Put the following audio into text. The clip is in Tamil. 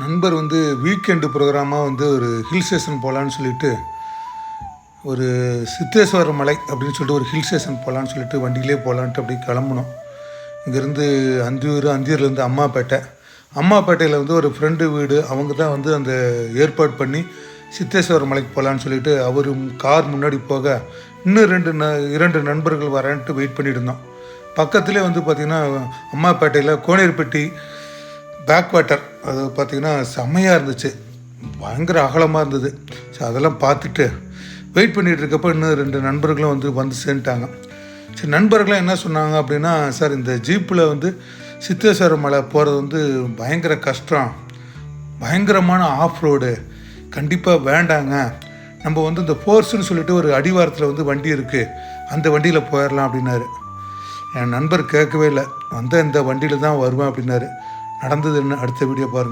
நண்பர் வந்து வீக்கெண்டு ப்ரோக்ராமாக வந்து ஒரு ஹில் ஸ்டேஷன் போகலான்னு சொல்லிட்டு ஒரு சித்தேஸ்வர மலை அப்படின்னு சொல்லிட்டு ஒரு ஹில் ஸ்டேஷன் போகலான்னு சொல்லிட்டு வண்டியிலே போகலான்ட்டு அப்படி கிளம்புனோம். இங்கேருந்து அந்தியூர் அந்தியூர்லேருந்து அம்மாப்பேட்டை. அம்மாப்பேட்டையில் வந்து ஒரு ஃப்ரெண்டு வீடு அவங்க தான் வந்து அந்த ஏற்பாடு பண்ணி சித்தேஸ்வர மலைக்கு போகலான்னு சொல்லிட்டு அவர் கார் முன்னாடி போக இன்னும் ரெண்டு ந இரண்டு நண்பர்கள் வரேன்ட்டு வெயிட் பண்ணிட்டு இருந்தோம். பக்கத்துலேயே வந்து பார்த்திங்கன்னா அம்மாப்பேட்டையில் கோனேர்பட்டி பேக் வாட்டர் அது பார்த்திங்கன்னா செம்மையாக இருந்துச்சு. பயங்கர அகலமாக இருந்தது. ஸோ அதெல்லாம் பார்த்துட்டு வெயிட் பண்ணிகிட்டு இருக்கப்போ இன்னும் ரெண்டு நண்பர்களும் வந்து வந்து சேர்ந்துட்டாங்க. சரி நண்பர்கள்லாம் என்ன சொன்னாங்க அப்படின்னா சார் இந்த ஜீப்பில் வந்து சித்தேஸ்வர மலை போகிறது வந்து பயங்கர கஷ்டம். பயங்கரமான ஆஃப் ரோடு கண்டிப்பாக வேண்டாங்க. நம்ம வந்து இந்த ஃபோர்ஸ்னு சொல்லிட்டு ஒரு அடிவாரத்தில் வந்து வண்டி இருக்குது அந்த வண்டியில் போயிடலாம் அப்படின்னாரு. என் நண்பர் கேட்கவே இல்லை. வந்த இந்த வண்டியில் தான் வருவேன் அப்படின்னாரு. நடந்தது என்ன? அடுத்த வீடியோ பாருங்கள்